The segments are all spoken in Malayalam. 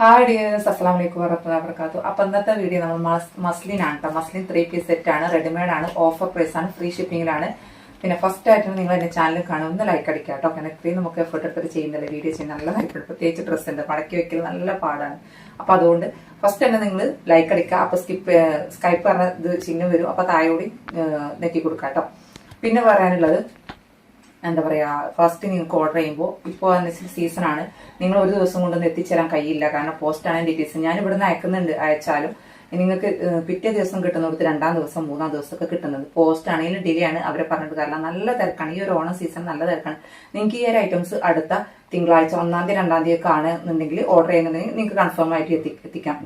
ഹായ് ഡിയേഴ്സ് അസ്സാം വലൈക്കും വറഹ്മത്തുള്ളാഹി വർക്കാത്തു അപ്പം ഇന്നത്തെ വീഡിയോ നമ്മൾ മസ്ലിൻ ആണ് കേട്ടോ മസ്ലിൻ ത്രീ പീസ് സെറ്റ് ആണ്. റെഡിമെയ്ഡ് ആണ്. ഓഫർ പ്രൈസ് ആണ്. ഫ്രീ ഷിപ്പിംഗിലാണ് പിന്നെ ഫസ്റ്റ് ആയിട്ട് നിങ്ങൾ എന്റെ ചാനൽ കാണും. ഒന്ന് ലൈക്ക് അടിക്കുക കേട്ടോ കാരണം ഇത്രയും നമുക്ക് എഫർട്ട് എടുത്തിട്ട് ചെയ്യുന്നില്ല. വീഡിയോ ചെയ്യുന്ന നല്ല ഹൈപ്പ് പ്രത്യേകിച്ച് ഡ്രസ്സ് ഉണ്ട്. മടക്കി വെക്കൽ നല്ല പാടാണ്. അപ്പൊ അതുകൊണ്ട് ഫസ്റ്റ് തന്നെ നിങ്ങൾ ലൈക്ക് അടിക്കുക. അപ്പൊ സ്കിപ്പ് സ്കൈപ്പ് പറഞ്ഞ ഇത് ചിഹ്നം വരും. അപ്പൊ തായോടി നെറ്റി കൊടുക്കാം കേട്ടോ പിന്നെ പറയാനുള്ളത് എന്താ പറയാ ഫസ്റ്റ് നിങ്ങൾക്ക് ഓർഡർ ചെയ്യുമ്പോൾ ഇപ്പോൾ സീസൺ ആണ്. നിങ്ങൾ ഒരു ദിവസം കൊണ്ടൊന്നും എത്തിച്ചേരാൻ കഴിയില്ല. കാരണം പോസ്റ്റ് ആണ് ഡീറ്റെയിൽസ് ഞാൻ ഇവിടുന്ന് അയക്കുന്നുണ്ട് അയച്ചാലും. നിങ്ങൾക്ക് പിറ്റേ ദിവസം കിട്ടുന്നിടത്ത് രണ്ടാം ദിവസം മൂന്നാം ദിവസമൊക്കെ കിട്ടുന്നത്. പോസ്റ്റ് ആണെങ്കിലും ഡിലേ ആണ് അവരെ പറഞ്ഞിട്ട് കാരണം നല്ല തിരക്കാണ്. ഈ ഒരു ഓണം സീസൺ നല്ല തിരക്കാണ്. നിങ്ങൾക്ക് ഈ ഒരു ഐറ്റംസ് അടുത്ത തിങ്കളാഴ്ച ഒന്നാം തീയതി രണ്ടാം തീയതി ഒക്കെ ആണെന്നുണ്ടെങ്കിൽ ഓർഡർ ചെയ്യുന്നുണ്ടെങ്കിൽ നിങ്ങൾക്ക് കൺഫേം ആയിട്ട് എത്തി എത്തിക്കാൻ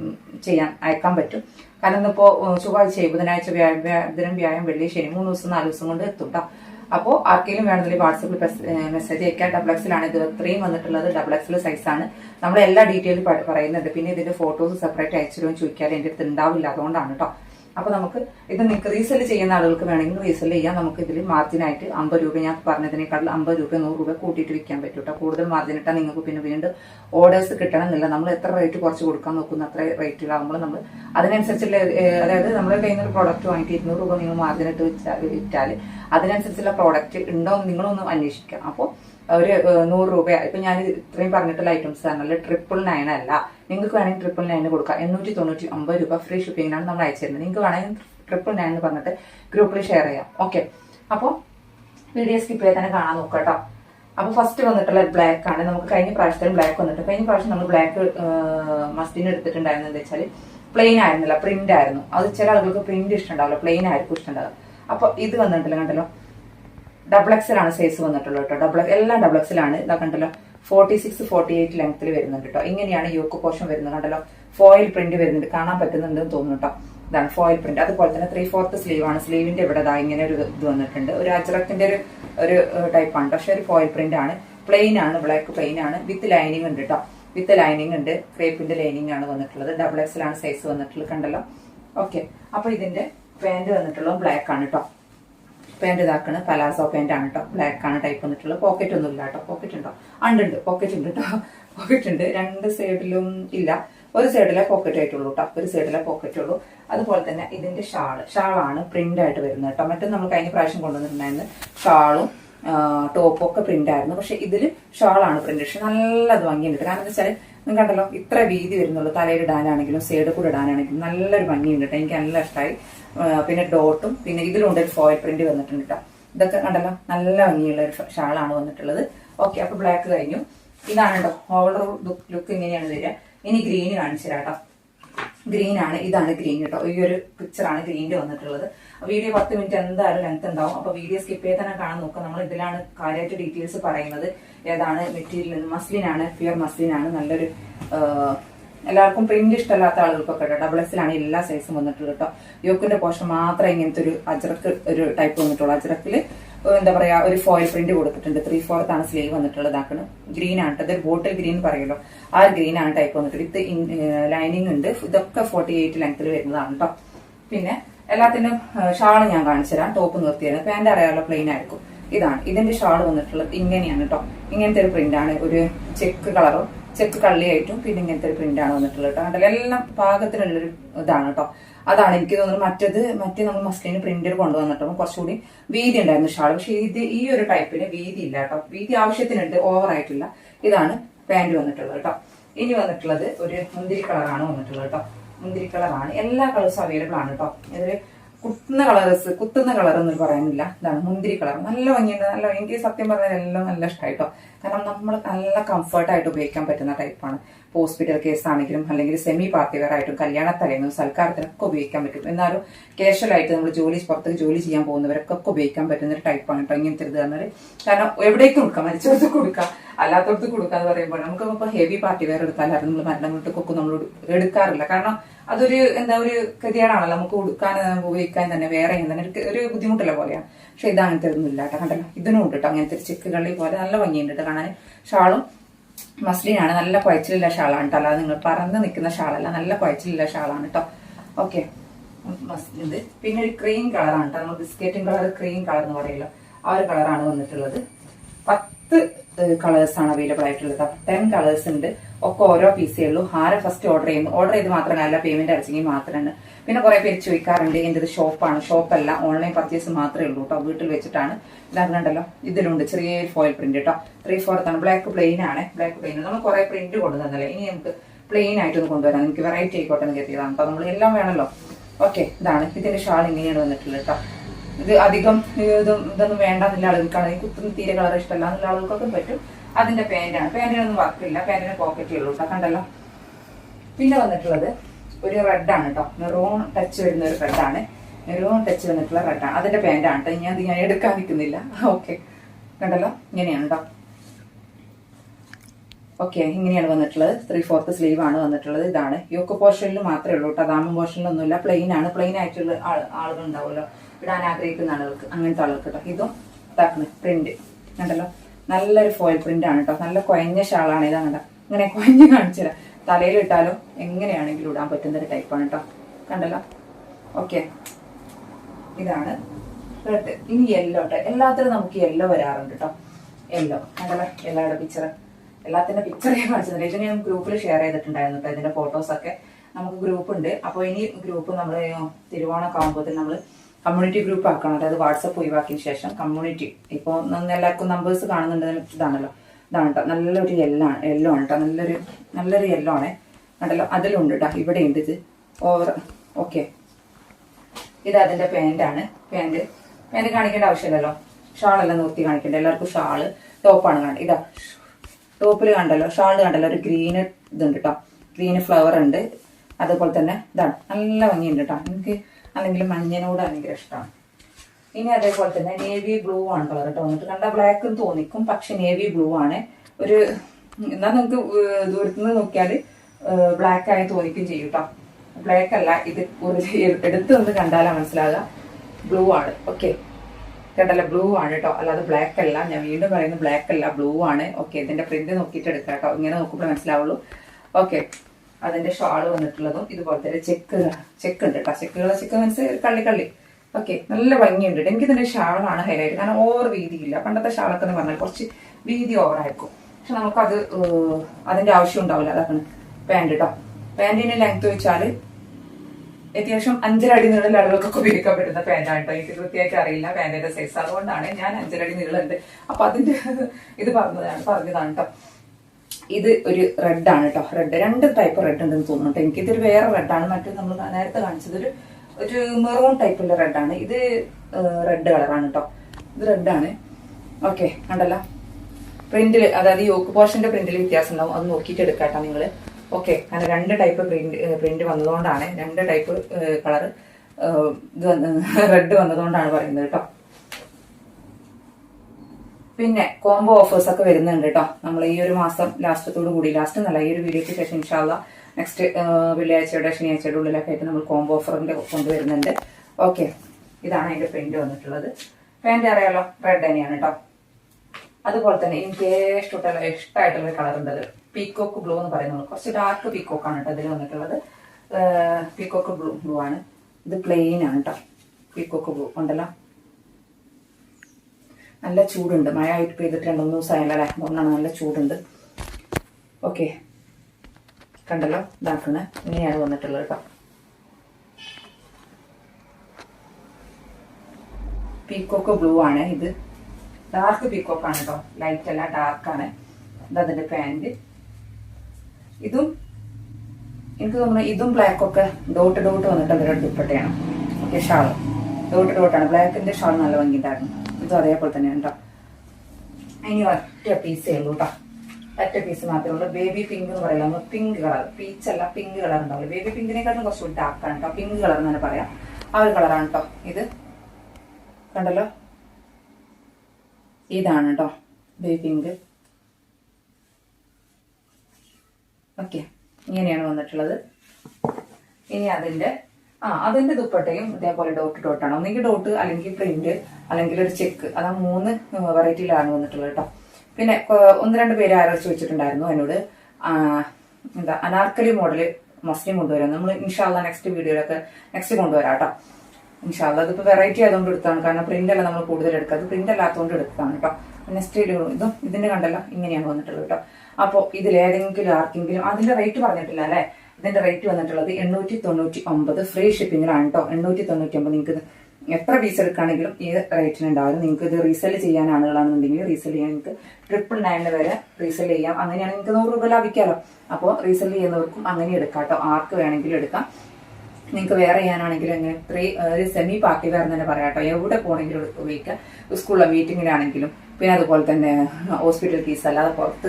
ചെയ്യാൻ അയക്കാൻ പറ്റും. കാരണം ഇന്നിപ്പോ ഏഹ്, ചൊവ്വാഴ്ച ബുധനാഴ്ച വ്യാഴം വ്യാഴം വെള്ളി ശനി മൂന്ന് ദിവസം നാല് ദിവസം കൊണ്ട് എത്തും ട്ടോ. അപ്പോൾ ആർക്കെങ്കിലും വേണമെങ്കിൽ വാട്സപ്പിൽ മെസ്സേജ് അയക്കാം. ഡബിൾ എക്സിലാണ് ഇത് ഇത്രയും വന്നിട്ടുള്ളത്. ഡബിൾ എക്സിൽ സൈസാണ് നമ്മൾ എല്ലാ ഡീറ്റെയിൽ പറയുന്നുണ്ട്. പിന്നെ ഇതിന്റെ ഫോട്ടോസ് സെപ്പറേറ്റ് അയച്ചിടുമെന്ന് ചോദിക്കാതെ എന്റെ അടുത്ത് ഉണ്ടാവില്ല. അതുകൊണ്ടാണ് കേട്ടോ അപ്പൊ നമുക്ക് ഇത് നിങ്ങൾക്ക് റീസെൽ ചെയ്യുന്ന ആളുകൾക്ക് വേണമെങ്കിൽ റീസെൽ ചെയ്യാം. നമുക്ക് ഇതിൽ മാർജിനായിട്ട് അമ്പത് രൂപ ഞാൻ പറഞ്ഞതിനേക്കാൾ അമ്പത് രൂപ നൂറ് രൂപ കൂട്ടിയിട്ട് വിൽക്കാൻ പറ്റും കേട്ടോ കൂടുതൽ മാർജിൻ ഇട്ടാൽ നിങ്ങൾക്ക് പിന്നെ വീണ്ടും ഓർഡേഴ്സ് കിട്ടണം എന്നില്ല നമ്മൾ എത്ര റേറ്റ് കുറച്ച് കൊടുക്കാൻ നോക്കുന്ന അത്ര റേറ്റിലാകുമ്പോൾ നമ്മൾ അതിനനുസരിച്ചുള്ള അതായത് നമ്മുടെ കയ്യിൽ പ്രോഡക്റ്റ് വാങ്ങിയിട്ട് ഇരുന്നൂറ് രൂപ നിങ്ങൾ മാർജിൻ ഇട്ട് വിറ്റാൽ അതിനനുസരിച്ചുള്ള പ്രോഡക്റ്റ് ഉണ്ടോ എന്ന് നിങ്ങളൊന്ന് അന്വേഷിക്കാം. അപ്പോൾ ഒരു നൂറ് രൂപ. ഇപ്പൊ ഞാൻ ഇത്രയും പറഞ്ഞിട്ടുള്ള ഐറ്റംസ് ആണല്ലോ ട്രിപ്പിൾ നയൻ അല്ല. നിങ്ങൾക്ക് വേണമെങ്കിൽ ട്രിപ്പിൾ നയൻ കൊടുക്കാം. എണ്ണൂറ്റി തൊണ്ണൂറ്റി ഒമ്പത് രൂപ ഫ്രീ ഷിപ്പിംഗിനാണ് നമ്മൾ അയച്ചിരുന്നത്. നിങ്ങൾക്ക് വേണമെങ്കിൽ ട്രിപ്പിൾ നയൻ എന്ന് പറഞ്ഞിട്ട് ഗ്രൂപ്പിൽ ഷെയർ ചെയ്യാം. ഓക്കെ അപ്പോൾ വീഡിയോ സ്കിപ്പ് ചെയ്ത് തന്നെ കാണാൻ നോക്കാം കേട്ടോ. അപ്പൊ ഫസ്റ്റ് വന്നിട്ടുള്ള ബ്ലാക്ക് ആണ്. നമുക്ക് കഴിഞ്ഞ പ്രാവശ്യത്തിൽ ബ്ലാക്ക് വന്നിട്ട് കഴിഞ്ഞ പ്രാവശ്യം നമ്മൾ ബ്ലാക്ക് മസ്റ്റിന് എടുത്തിട്ടുണ്ടായിരുന്നു എന്താ വെച്ചാൽ പ്ലെയിൻ ആയിരുന്നില്ല. പ്രിന്റ് ആയിരുന്നു. അത് ചില ആളുകൾക്ക് പ്രിന്റ് ഇഷ്ടമുണ്ടാവില്ല. പ്ലെയിൻ ആയിരിക്കും ഇഷ്ടമുണ്ടാവുക. അപ്പൊ ഇത് വന്നിട്ടില്ല കണ്ടല്ലോ? ഡബിൾ എക്സൽ ആണ് സൈസ് വന്നിട്ടുള്ളൂ കേട്ടോ. ഡബിൾ എല്ലാം ഡബിൾ എക്സൽ ആണ് ഇതാ കണ്ടല്ലോ? ഫോർട്ടി സിക്സ് ഫോർട്ടി എയ്റ്റ് ലെങ്ത്തിൽ വരുന്നുണ്ട് കേട്ടോ ഇങ്ങനെയാണ് യോക്ക് പോർഷൻ വരുന്നത്. കണ്ടല്ലോ? ഫോയിൽ പ്രിന്റ് വരുന്നുണ്ട്. കാണാൻ പറ്റുന്നുണ്ടെന്ന് തോന്നുന്നു കേട്ടോ ഇതാണ് ഫോയിൽ പ്രിന്റ് അതുപോലെ തന്നെ ത്രീ ഫോർത്ത് സ്ലീവ് ആണ്. സ്ലീവിന്റെ ഇവിടെ ഇങ്ങനെ ഒരു ഇത് വന്നിട്ടുണ്ട്. ഒരു അജറത്തിന്റെ ഒരു ഒരു ടൈപ്പ് ആണ് പക്ഷെ ഒരു ഫോയിൽ പ്രിന്റ് ആണ്. പ്ലെയിൻ ആണ്. ബ്ലാക്ക് പ്ലെയിൻ ആണ്. വിത്ത് ലൈനിങ് ഉണ്ട് കേട്ടോ വിത്ത് ലൈനിങ് ഉണ്ട്. ക്രേപ്പിന്റെ ലൈനിങ് ആണ് വന്നിട്ടുള്ളത്. ഡബിൾ എക്സൽ ആണ് സൈസ് വന്നിട്ടുള്ളത്. കണ്ടല്ലോ? ഓക്കെ അപ്പൊ ഇതിന്റെ പാന്റ് വന്നിട്ടുള്ളത് ബ്ലാക്ക് ആണ് കേട്ടോ പാന്റ് ഇതാക്കുന്നത് പലാസോ പാന്റ് ആണ് കേട്ടോ ബ്ലാക്ക് ആണ് ടൈപ്പ് വന്നിട്ടുള്ളത്. പോക്കറ്റ് ഒന്നും ഇല്ല കേട്ടോ പോക്കറ്റ് ഉണ്ട്? ഉണ്ട് പോക്കറ്റ് ഉണ്ട് കേട്ടോ പോക്കറ്റ് ഉണ്ട്. രണ്ട് സൈഡിലും ഇല്ല. ഒരു സൈഡിലെ പോക്കറ്റ് ആയിട്ടുള്ളൂ കേട്ടോ ഒരു സൈഡിലെ പോക്കറ്റ് ഉള്ളൂ. അതുപോലെ തന്നെ ഇതിന്റെ ഷാൾ. ഷാളാണ് പ്രിന്റ് ആയിട്ട് വരുന്നത് കേട്ടോ മറ്റും നമ്മൾ കഴിഞ്ഞ പ്രാവശ്യം കൊണ്ടുവന്നിട്ടുണ്ടായിരുന്നു ഷാളും ടോപ്പും ഒക്കെ പ്രിന്റ് ആയിരുന്നു. പക്ഷെ ഇതിൽ ഷാളാണ് പ്രിന്റ് പക്ഷെ നല്ലത് ഭംഗിയുണ്ട് കാരണം എന്താ വെച്ചാൽ നിങ്ങൾ കണ്ടല്ലോ ഇത്ര വീതി വരുന്നുള്ളൂ. തലയിൽ ഇടാനാണെങ്കിലും സൈഡ് കൂടെ ഇടാനാണെങ്കിലും നല്ലൊരു ഭംഗിയുണ്ട് കേട്ടോ. എനിക്ക് നല്ല ഇഷ്ടമായി പിന്നെ ഡോട്ടും പിന്നെ ഇതിലുണ്ട് ഒരു ഫോയിൽ പ്രിന്റ് വന്നിട്ടുണ്ട് കേട്ടോ. ഇതൊക്കെ കണ്ടല്ലോ നല്ല ഭംഗിയുള്ള ഒരു ഷാളാണ് വന്നിട്ടുള്ളത്. ഓക്കെ അപ്പൊ ബ്ലാക്ക് കഴിഞ്ഞു. ഇതാണ് കേട്ടോ ഓവർ ലുക്ക് ഇങ്ങനെയാണ് വരിക. ഇനി ഗ്രീന് കാണിച്ചു തരാം കേട്ടോ. ഗ്രീൻ ആണ്. ഇതാണ് ഗ്രീൻ കേട്ടോ ഈ ഒരു പിക്ചറാണ് ഗ്രീനിൽ വന്നിട്ടുള്ളത്. വീഡിയോ പത്ത് മിനിറ്റ് എന്തായാലും ലെങ്ത് ഉണ്ടാവും. അപ്പൊ വീഡിയോ സ്കിപ്പ് ചെയ്ത് തന്നെ കാണാൻ നോക്കുക. നമ്മൾ ഇതിലാണ് കാര്യമായിട്ട് ഡീറ്റെയിൽസ് പറയുന്നത്. ഏതാണ് മെറ്റീരിയൽ മസ്ലിനാണ് മസ്ലിൻ ആണ്. നല്ലൊരു എല്ലാവർക്കും പ്രിന്റ് ഇഷ്ടമല്ലാത്ത ആളുകൾക്കൊക്കെ കേട്ടോ ഡബിൾ എസിലാണ് എല്ലാ സൈസും വന്നിട്ടുള്ളത് കേട്ടോ യോക്കിന്റെ പോഷൻ മാത്രമേ ഇങ്ങനത്തെ ഒരു അജറക്ക് ഒരു ടൈപ്പ് വന്നിട്ടുള്ളൂ. അജ്രക്കിൽ എന്താ പറയാ ഒരു ഫോയിൽ പ്രിന്റ് കൊടുത്തിട്ടുണ്ട്. ത്രീ ഫോർത്ത് ആണ് സ്ലീവ് വന്നിട്ടുള്ളത് ഇതാക്കണ്. ഗ്രീൻ ആണ് കേട്ടോ. ബോട്ടിൽ ഗ്രീൻ പറയുമല്ലോ ആ ഗ്രീൻ ആണ് ടൈപ്പ് വന്നിട്ട്. വിത്ത് ലൈനിങ് ഉണ്ട്. ഇതൊക്കെ ഫോർട്ടി എയ്റ്റ് ലെങ്ത്തിൽ വരുന്നതാണ് കേട്ടോ പിന്നെ എല്ലാത്തിനും ഷാൾ ഞാൻ കാണിച്ചു തരാം. ടോപ്പ് നിർത്തിയാണ്. പാന്റ് അറിയാമല്ലോ പ്ലെയിൻ ആയിരിക്കും. ഇതാണ്. ഇതിന്റെ ഷാൾ വന്നിട്ടുള്ളത് ഇങ്ങനെയാണ് കേട്ടോ ഇങ്ങനത്തെ ഒരു പ്രിന്റ് ആണ്. ഒരു ചെക്ക് കളറും ചെക്ക് കള്ളിയായിട്ടും പിന്നെ ഇങ്ങനത്തെ ഒരു പ്രിന്റ് ആണ് വന്നിട്ടുള്ളത് കേട്ടോ. കണ്ടല്ലോ എല്ലാം പാകത്തിനുള്ളൊരു ഇതാണ് കേട്ടോ. അതാണ് എനിക്ക് തോന്നുന്നത് മറ്റത് മറ്റേ നമ്മൾ മസ്ലിന് പ്രിന്റഡ് കൊണ്ടുവന്നിട്ടും കുറച്ചുകൂടി വീതി ഉണ്ടായിരുന്നു ഷാൾ. പക്ഷേ ഇത് ഈ ഒരു ടൈപ്പിന് വീതി ഇല്ല കേട്ടോ. വീതി ആവശ്യത്തിനുണ്ട് ഓവർ ആയിട്ടില്ല. ഇതാണ് പാന്റ് വന്നിട്ടുള്ളത് കേട്ടോ. ഇനി വന്നിട്ടുള്ളത് ഒരു മുന്തിരി കളറാണ് വന്നിട്ടുള്ളത് കേട്ടോ. മുന്തിരി കളറാണ് എല്ലാ കളേഴ്സും അവൈലബിൾ ആണ് കേട്ടോ. ഇതിൽ കുത്തുന്ന കളേഴ്സ് കുത്തുന്ന കളർ എന്ന് പറയാനില്ല ഇതാണ് മുന്തിരി കളർ നല്ല ഭംഗിയുണ്ട്. നല്ല എനിക്ക് സത്യം പറഞ്ഞാൽ എല്ലാം നല്ല ഇഷ്ടമായിട്ടോ. കാരണം നമ്മൾ നല്ല കംഫർട്ടായിട്ട് ഉപയോഗിക്കാൻ പറ്റുന്ന ടൈപ്പാണ് ഹോസ്പിറ്റൽ കേസാണെങ്കിലും അല്ലെങ്കിൽ സെമി പാർട്ടി വെയർ ആയിട്ടും കല്യാണ തലേന്നും സൽക്കാരത്തിനൊക്കെ ഉപയോഗിക്കാൻ പറ്റും. എന്നാലും കാഷ്വൽ ആയിട്ട് നമ്മൾ ജോലി പുറത്തേക്ക് ജോലി ചെയ്യാൻ പോകുന്നവരൊക്കെ ഉപയോഗിക്കാൻ പറ്റുന്ന ഒരു ടൈപ്പാണ് കേട്ടോ ഇങ്ങനത്തെ ഇത് പറഞ്ഞാൽ കാരണം എവിടേക്ക് കൊടുക്കാം മരിച്ചവർക്ക് കൊടുക്കാം അല്ലാത്തവർക്ക് കൊടുക്കുക എന്ന് പറയുമ്പോൾ നമുക്ക് ഇപ്പൊ ഹെവി പാർട്ടി വെയർ എടുത്താൽ അത് നമ്മൾ മരണം വീട്ടിലൊക്കെ നമ്മൾ എടുക്കാറില്ല. കാരണം അതൊരു എന്താ ഒരു കൃതിയാണല്ലോ നമുക്ക് ഉടുക്കാൻ ഉപയോഗിക്കാൻ തന്നെ വേറെ തന്നെ ഒരു- ബുദ്ധിമുട്ടുള്ള പോലെയാണ്. പക്ഷെ ഇത് അങ്ങനത്തെ ഒന്നും ഇല്ല കേട്ടോ. കണ്ടല്ലോ? ഇതിനും ഉണ്ട് കേട്ടോ അങ്ങനത്തെ ചെക്കുകളിൽ പോലെ നല്ല ഭംഗിയുണ്ട് കാണാൻ ഷാളും മസ്ലിനാണ്. നല്ല കുഴച്ചിലുള്ള ഷാളാണ് കേട്ടോ അല്ലാതെ നിങ്ങൾ പറന്ന് നിൽക്കുന്ന ഷാളല്ല. നല്ല കുഴച്ചിലുള്ള ഷാളാണ് കേട്ടോ ഓക്കെ. ഇത് പിന്നെ ഒരു ക്രീം കളറാണ് കേട്ടോ നമ്മൾ ബിസ്ക്കറ്റും കളർ ക്രീം കളർ എന്ന് പറയുമല്ലോ ആ ഒരു കളറാണ് വന്നിട്ടുള്ളത്. പത്ത് കളേഴ്സാണ് അവൈലബിൾ ആയിട്ടുള്ളത്. ടെൻ കളേഴ്സ് ഉണ്ട്. ഒക്കെ ഓരോ പീസേ ഉള്ളൂ. ഹാര ഫസ്റ്റ് ഓർഡർ ചെയ്യുന്നു? ഓർഡർ ചെയ്ത് മാത്രമല്ല പേയ്മെന്റ് അടച്ചെങ്കിൽ മാത്രമാണ്. പിന്നെ കുറെ പേര് ചോദിക്കാറുണ്ട് എന്റെ ഷോപ്പാണ് ഷോപ്പല്ല ഓൺലൈൻ പർച്ചേസ് മാത്രമേ ഉള്ളൂ കേട്ടോ വീട്ടിൽ വെച്ചിട്ടാണ്. ഇതാകുന്നുണ്ടല്ലോ ഇതിലുണ്ട് ചെറിയ ഫോയിൽ പ്രിന്റ് കേട്ടോ ത്രീ ഫോർത്ത് ആണ് ബ്ലാക്ക് പ്ലെയിൻ ആണ്. ബ്ലാക്ക് പ്ലെയിൻ നമ്മൾ കുറെ പ്രിന്റ് കൊണ്ടുവന്നല്ലേ ഇനി നമുക്ക് പ്ലെയിൻ ആയിട്ടൊന്ന് കൊണ്ടുവരാം. എനിക്ക് വെറൈറ്റി ആയിക്കോട്ടെ എന്ന് കരുതിയതാണ്. അപ്പൊ നമ്മൾ എല്ലാം വേണമല്ലോ. ഓക്കെ ഇതാണ്. ഇതിന്റെ ഷാൾ ഇങ്ങനെയാണ് വന്നിട്ടുള്ളത് കേട്ടോ ഇത് അധികം ഇതും ഇതൊന്നും വേണ്ടെന്നുള്ള ആളുകൾക്കാണ്. ഈ കുത്തുന്ന തീരെ കളർ ഇഷ്ടമല്ല. എന്നുള്ള ആളുകൾക്കൊക്കെ പറ്റും. അതിന്റെ പാന്റാണ് പാന്റിനൊന്നും വർക്കില്ല പാന്റിന് പോക്കറ്റേ ഉള്ളൂ കേട്ടോ കണ്ടല്ലോ? പിന്നെ വന്നിട്ടുള്ളത് ഒരു റെഡാണ് കേട്ടോ മെറൂൺ ടച്ച് വരുന്ന ഒരു റെഡാണ് മെറൂൺ ടച്ച് വന്നിട്ടുള്ള റെഡാണ് അതിന്റെ പാന്റാണ് കേട്ടോ ഞാൻ ഞാൻ എടുക്കാൻ നിൽക്കുന്നില്ല. ഓക്കെ കണ്ടല്ലോ? ഇങ്ങനെയാണ് കേട്ടോ ഓക്കെ ഇങ്ങനെയാണ് വന്നിട്ടുള്ളത്. ത്രീ ഫോർത്ത് സ്ലീവ് ആണ് വന്നിട്ടുള്ളത്. ഇതാണ്. യോക്ക് പോർഷനിൽ മാത്രമേ ഉള്ളൂ കേട്ടോ ദാമം പോർഷനിലൊന്നുമില്ല പ്ലെയിൻ ആണ്. പ്ലെയിൻ ആയിട്ടുള്ള ആളുകൾ ഉണ്ടാവുമല്ലോ. ഇടാൻ ആഗ്രഹിക്കുന്ന ആളുകൾക്ക് അങ്ങനത്തെ ആളുകൾക്ക് കേട്ടോ ഇതും പ്രിന്റ് കണ്ടല്ലോ? നല്ലൊരു ഫോയിൽ പ്രിന്റ് ആണ് കേട്ടോ നല്ല കുഴഞ്ഞ ഷാളാണ് ഇതാണ് ഇങ്ങനെ കുഴഞ്ഞ് കാണിച്ചില്ല. തലയിലിട്ടാലും എങ്ങനെയാണെങ്കിലും ഇടാൻ പറ്റുന്ന ഒരു ടൈപ്പാണ് കേട്ടോ കണ്ടല്ലോ? ഓക്കെ ഇതാണ്. റെഡ് ഇനി യെല്ലോ കേട്ടോ എല്ലാത്തിലും നമുക്ക് യെല്ലോ വരാറുണ്ട് കേട്ടോ യെല്ലോ കണ്ടല്ലോ? യെല്ലോയുടെ പിക്ചർ എല്ലാത്തിന്റെ പിക്ചർ ഞാൻ കാണിച്ചിട്ടുണ്ട് ഇത് ഞാൻ ഗ്രൂപ്പിൽ ഷെയർ ചെയ്തിട്ടുണ്ടായിരുന്നു കേട്ടോ ഇതിന്റെ ഫോട്ടോസ് ഒക്കെ. നമുക്ക് ഗ്രൂപ്പ് ഉണ്ട്. അപ്പോൾ ഇനി ഗ്രൂപ്പ് നമ്മൾ തിരുവോണമൊക്കെ ആകുമ്പോഴത്തേന് നമ്മൾ കമ്മ്യൂണിറ്റി ഗ്രൂപ്പ് ആക്കണം. അതായത് വാട്സപ്പ് ഒഴിവാക്കിയ ശേഷം കമ്മ്യൂണിറ്റി. ഇപ്പോൾ എല്ലാവർക്കും നമ്പേഴ്സ് കാണുന്നുണ്ട് ഇതാണല്ലോ. ഇതാണ് കേട്ടോ നല്ലൊരു യെല്ലോ ആണ്. ആണ് കേട്ടോ നല്ലൊരു നല്ലൊരു യെല്ലോ ആണേ. കണ്ടല്ലോ? അതിലുണ്ട് കേട്ടോ ഇവിടെ ഉണ്ട് ഇത്. ഓവർ ഓക്കെ ഇത് പാന്റ് ആണ്. പാന്റ് പാന്റ് കാണിക്കേണ്ട ആവശ്യമില്ലല്ലോ. ഷാളെല്ലാം നിർത്തി കാണിക്കേണ്ട? എല്ലാവർക്കും ഷാൾ ടോപ്പാണ് കാണുന്നത്. ഇതാ. ടോപ്പിൽ കണ്ടല്ലോ? ഷാൾ കണ്ടല്ലോ? ഒരു ഗ്രീന് ഇതുണ്ട് കേട്ടോ ഗ്രീന് ഫ്ലവർ ഉണ്ട്. അതുപോലെ തന്നെ ഇതാണ്. നല്ല ഭംഗിയുണ്ട് കേട്ടോ എനിക്ക് അല്ലെങ്കിൽ മഞ്ഞനോട് ഭയങ്കര ഇഷ്ടമാണ് ഇനി അതേപോലെ തന്നെ നേവി ബ്ലൂ ആണ് കളർ കേട്ടോ എന്നിട്ട് കണ്ട ബ്ലാക്ക് തോന്നിക്കും. പക്ഷെ നേവി ബ്ലൂ ആണ്. ഒരു എന്നാ നമുക്ക് ദൂരത്തു നിന്ന് നോക്കിയാൽ ബ്ലാക്ക് ആയി തോന്നിക്കും ചെയ്യും കേട്ടോ ബ്ലാക്ക് അല്ല ഇത് എടുത്ത് നിന്ന് കണ്ടാലാ മനസ്സിലാകുക ബ്ലൂ ആണ്. ഓക്കെ കേട്ടല്ല ബ്ലൂ ആണ് കേട്ടോ അല്ലാതെ ബ്ലാക്ക് അല്ല. ഞാൻ വീണ്ടും പറയുന്നത് ബ്ലാക്ക് അല്ല. ബ്ലൂ ആണ്. ഓക്കെ ഇതിന്റെ പ്രിന്റ് നോക്കിയിട്ട് എടുക്കാം കേട്ടോ ഇങ്ങനെ നോക്കുമ്പോൾ മനസ്സിലാവുള്ളൂ. ഓക്കെ അതിന്റെ ഷാൾ വന്നിട്ടുള്ളതും ഇതുപോലത്തെ ചെക്ക് ചെക്ക് ഉണ്ട് കേട്ടോ ചെക്കുകളെ ചെക്ക് മീൻസ് കള്ളി കള്ളി. ഓക്കെ നല്ല ഭംഗിയുണ്ട് എനിക്ക് ഇതിന്റെ ഷാളാണ് ഹൈലൈറ്റ് കാരണം ഓവർ വീതിയില്ല പണ്ടത്തെ ഷാളൊക്കെ എന്ന് പറഞ്ഞാൽ കുറച്ച് വീതി ഓവറായിരിക്കും പക്ഷെ നമുക്കത് അത് അതിന്റെ ആവശ്യം ഉണ്ടാവില്ല. അതാണ് പാന്റ് കേട്ടോ പാന്റിന്റെ ലെങ്ത് വെച്ചാൽ അത്യാവശ്യം അഞ്ചരടി നീളം ആളുകൾക്കൊക്കെ ഉപയോഗിക്കാൻ പറ്റുന്ന പാന്റാണ് കേട്ടോ എനിക്ക് കൃത്യമായിട്ട് അറിയില്ല പാന്റിന്റെ സൈസ് അതുകൊണ്ടാണ് ഞാൻ അഞ്ചരടി നീളമുണ്ട്. അപ്പൊ അതിന്റെ ഇത് പറഞ്ഞതാണ് പറഞ്ഞതാണ് കേട്ടോ ഇത് ഒരു റെഡ് ആണ് കേട്ടോ റെഡ് രണ്ട് ടൈപ്പ് റെഡ് ഉണ്ടെന്ന് തോന്നുന്നു കേട്ടോ എനിക്കിതൊരു വേറെ റെഡാണ് മറ്റേ നമ്മൾ നേരത്തെ കാണിച്ചത് ഒരു ഒരു മെറൂൺ ടൈപ്പുള്ള റെഡാണ് ഇത് റെഡ് കളറാണ് കേട്ടോ ഇത് റെഡാണ് ഓക്കെ കണ്ടല്ലോ. പ്രിന്റിൽ അതായത് യോക്ക് പോർഷന്റെ പ്രിന്റിൽ വ്യത്യാസം ഉണ്ടാവും. അത് നോക്കിയിട്ട് എടുക്കാട്ടോ നിങ്ങൾ ഓക്കെ കാരണം രണ്ട് ടൈപ്പ് പ്രിന്റ് പ്രിന്റ് വന്നതുകൊണ്ടാണ് രണ്ട് ടൈപ്പ് കളർ ഇത് റെഡ് വന്നതുകൊണ്ടാണ് പറയുന്നത് കേട്ടോ പിന്നെ കോംബോ ഓഫേഴ്സ് ഒക്കെ വരുന്നുണ്ട് കേട്ടോ നമ്മൾ ഈ ഒരു മാസം ലാസ്റ്റത്തോടു കൂടി ലാസ്റ്റ് എന്നല്ല ഈ ഒരു വീഡിയോക്ക് ശേഷം ഇൻഷാല്ല നെക്സ്റ്റ് വെള്ളിയാഴ്ചയുടെ ശനിയാഴ്ചയുടെ ഉള്ളിലൊക്കെ ആയിട്ട് നമ്മൾ കോംബോ ഓഫറിന്റെ കൊണ്ടുവരുന്നുണ്ട്. ഓക്കെ ഇതാണ് അതിന്റെ പ്രിന്റ് വന്നിട്ടുള്ളത്. പെയിന്റ് അറിയാലോ? റെഡ് തന്നെയാണ് കേട്ടോ അതുപോലെ തന്നെ എനിക്ക് ഇഷ്ടപ്പെട്ട ഇഷ്ടമായിട്ടുള്ള കളർ ഉണ്ട് പീക്കോക്ക് ബ്ലൂ എന്ന് പറയുന്നത്. കുറച്ച് ഡാർക്ക് പീക്കോക്ക് ആണ് കേട്ടോ ഇതിൽ വന്നിട്ടുള്ളത്. പീക്കോക്ക് ബ്ലൂ ബ്ലൂ ആണ്. ഇത് പ്ലെയിൻ ആണ് കേട്ടോ പീക്കോക്ക് ബ്ലൂ ഉണ്ടല്ലോ. നല്ല ചൂടുണ്ട്. മഴ ആയിട്ട് പെയ്തിട്ട് രണ്ടു മൂന്ന് ദിവസമായല്ലേ അതുകൊണ്ടാണ് നല്ല ചൂടുണ്ട്. ഓക്കെ കണ്ടല്ലോ? ഇതാക്കണ. ഇങ്ങനെയാണ് വന്നിട്ടുള്ളത് കേട്ടോ. പീക്കോക്ക് ബ്ലൂ ആണ് ഇത്. ഡാർക്ക് പീക്കോക്ക് ആണ് കേട്ടോ. ലൈറ്റ് അല്ല ഡാർക്ക് ആണ്. ഇത് അതിന്റെ പാന്റ് ഇതും എനിക്ക് തോന്നുന്നു ഇതും ബ്ലാക്ക് ഒക്കെ ഡോട്ട് ഡോട്ട് വന്നിട്ട് ഒരു ദുപ്പട്ടയാണ് ഓക്കെ ഷാൾ ഡോട്ട് ഡോട്ടാണ് ബ്ലാക്കിന്റെ ഷാൾ നല്ല ഭംഗിയുണ്ടായിരുന്നു. ഇതും അതേപോലെ തന്നെയാണ് കേട്ടോ ഇനി ഒറ്റ പീസേ ഉള്ളൂ കേട്ടോ ഒറ്റ പീസ് മാത്രമേ ഉള്ളൂ. ബേബി പിങ്ക് എന്ന് പറയുന്നത് നമ്മൾ പിങ്ക് കളർ പീച്ച് അല്ല പിങ്ക് കളർ ഉണ്ടാവില്ല? ബേബി പിങ്കിനെക്കാട്ടും കുറച്ചുകൂടി ഡാർക്കാണ് കേട്ടോ പിങ്ക് കളർ എന്ന് തന്നെ പറയാം. ആ ഒരു കളറാണ് കേട്ടോ ഇത് കണ്ടല്ലോ? ഇതാണ് കേട്ടോ ബേബി പിങ്ക് ഓക്കെ ഇങ്ങനെയാണ് വന്നിട്ടുള്ളത്. ഇനി അതിന്റെ ആ അതിന്റെ ദുപ്പട്ടയും ഇതേപോലെ ഡോട്ട് ഡോട്ട് ആണ്. ഒന്നെങ്കിൽ ഡോട്ട് അല്ലെങ്കിൽ പ്രിന്റ് അല്ലെങ്കിൽ ഒരു ചെക്ക് അതാ മൂന്ന് വെറൈറ്റിയിലാണ് വന്നിട്ടുള്ളത് കേട്ടോ പിന്നെ ഒന്ന് രണ്ട് പേര് ആരോ ചോദിച്ചിട്ടുണ്ടായിരുന്നു എന്നോട്. എന്താ അനാർക്കലി മോഡൽ മസ്ലിം കൊണ്ടുവരാം. നമ്മൾ ഇൻഷാല്ല നെക്സ്റ്റ് വീഡിയോയിലൊക്കെ നെക്സ്റ്റ് കൊണ്ടുവരാം കേട്ടോ ഇൻഷാല്ല അതിപ്പോ വെറൈറ്റി ആയതുകൊണ്ട് എടുത്താണ്. കാരണം പ്രിന്റ് അല്ല നമ്മൾ കൂടുതൽ എടുക്കുക. പ്രിന്റ് അല്ലാത്തതുകൊണ്ട് എടുത്തതാണ് കേട്ടോ നെക്സ്റ്റ് ഇതും ഇതിന്റെ കണ്ടല്ലോ. ഇങ്ങനെയാണ് വന്നിട്ടുള്ളത് കേട്ടോ അപ്പോൾ ഇതിലേതെങ്കിലും ആർക്കെങ്കിലും അതിന്റെ റേറ്റ് പറഞ്ഞിട്ടില്ല അല്ലെ? ഇതിന്റെ റേറ്റ് വന്നിട്ടുള്ളത് എണ്ണൂറ്റി തൊണ്ണൂറ്റി ഒമ്പത് ഫ്രീ ഷിപ്പിംഗിലാണ് കേട്ടോ എണ്ണൂറ്റി തൊണ്ണൂറ്റി ഒമ്പത് നിങ്ങൾക്ക് എത്ര പീസ് എടുക്കുകയാണെങ്കിലും ഈ റേറ്റിന് ഉണ്ടാവും. നിങ്ങൾക്ക് ഇത് റീസെൽ ചെയ്യാൻ ആളുകളാണെന്നുണ്ടെങ്കിൽ റീസെൽ ചെയ്യാൻ നിങ്ങൾക്ക് ട്രിപ്പിൾ നയനിന് വരെ റീസെൽ ചെയ്യാം. അങ്ങനെയാണ് നിങ്ങൾക്ക് നൂറ് രൂപ ലാഭിക്കാമല്ലോ അപ്പോൾ റീസെൽ ചെയ്യുന്നവർക്കും അങ്ങനെ എടുക്കാം കേട്ടോ ആർക്ക് വേണമെങ്കിലും എടുക്കാം. നിങ്ങൾക്ക് വേറെ ചെയ്യാനാണെങ്കിലും അങ്ങനെ ത്രീ ഒരു സെമി പാർട്ടി വേറെ തന്നെ പറയാം കേട്ടോ എവിടെ പോകണമെങ്കിലും ഉപയോഗിക്കാം. സ്കൂളിലെ മീറ്റിങ്ങിലാണെങ്കിലും പിന്നെ അതുപോലെ തന്നെ ഹോസ്പിറ്റൽ കേസ് അല്ലാതെ പുറത്ത്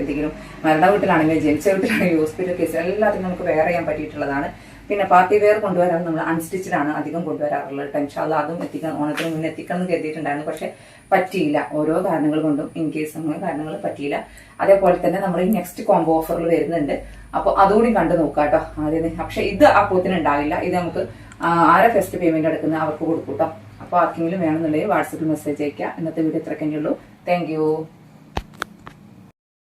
എന്തെങ്കിലും മരണ വീട്ടിലാണെങ്കിലും ജനിച്ച വീട്ടിലാണെങ്കിലും ഹോസ്പിറ്റൽ കേസ് എല്ലാത്തിനും നമുക്ക് വെയർ ചെയ്യാൻ പറ്റിയിട്ടുള്ളതാണ്. പിന്നെ പാർട്ടി വെയർ കൊണ്ടുവരാൻ നമ്മൾ അൺസ്റ്റിച്ചഡ് ആണ് അധികം കൊണ്ടുവരാറുള്ളത് ടെൻഷൻ അതും എത്തിക്കാൻ ഓണത്തിന് മുന്നേ എത്തിക്കണം എന്ന് കരുതിയിട്ടുണ്ടായിരുന്നു. പക്ഷെ പറ്റിയില്ല. ഓരോ കാരണങ്ങൾ കൊണ്ടും ഇൻ കേസ് അങ്ങനെ കാരണങ്ങൾ പറ്റിയില്ല. അതേപോലെ തന്നെ നമ്മൾ ഈ നെക്സ്റ്റ് കോംബോ ഓഫറിൽ വരുന്നുണ്ട്. അപ്പോൾ അതുകൂടി കണ്ടു നോക്കാം കേട്ടോ. പക്ഷെ ഇത് അപ്പോത്തിന് ഉണ്ടാവില്ല. ഇത് നമുക്ക് ആരെ ഫസ്റ്റ് പേയ്മെന്റ് എടുക്കുന്ന അവർക്ക് കൊടുക്കൂട്ടോ അപ്പോൾ ആർക്കെങ്കിലും വേണമെന്നുണ്ടെങ്കിൽ വാട്സപ്പിൽ മെസ്സേജ് അയക്കുക ഇന്നത്തെ വീഡിയോ ഇത്രയ്ക്കേ ഉള്ളൂ. താങ്ക്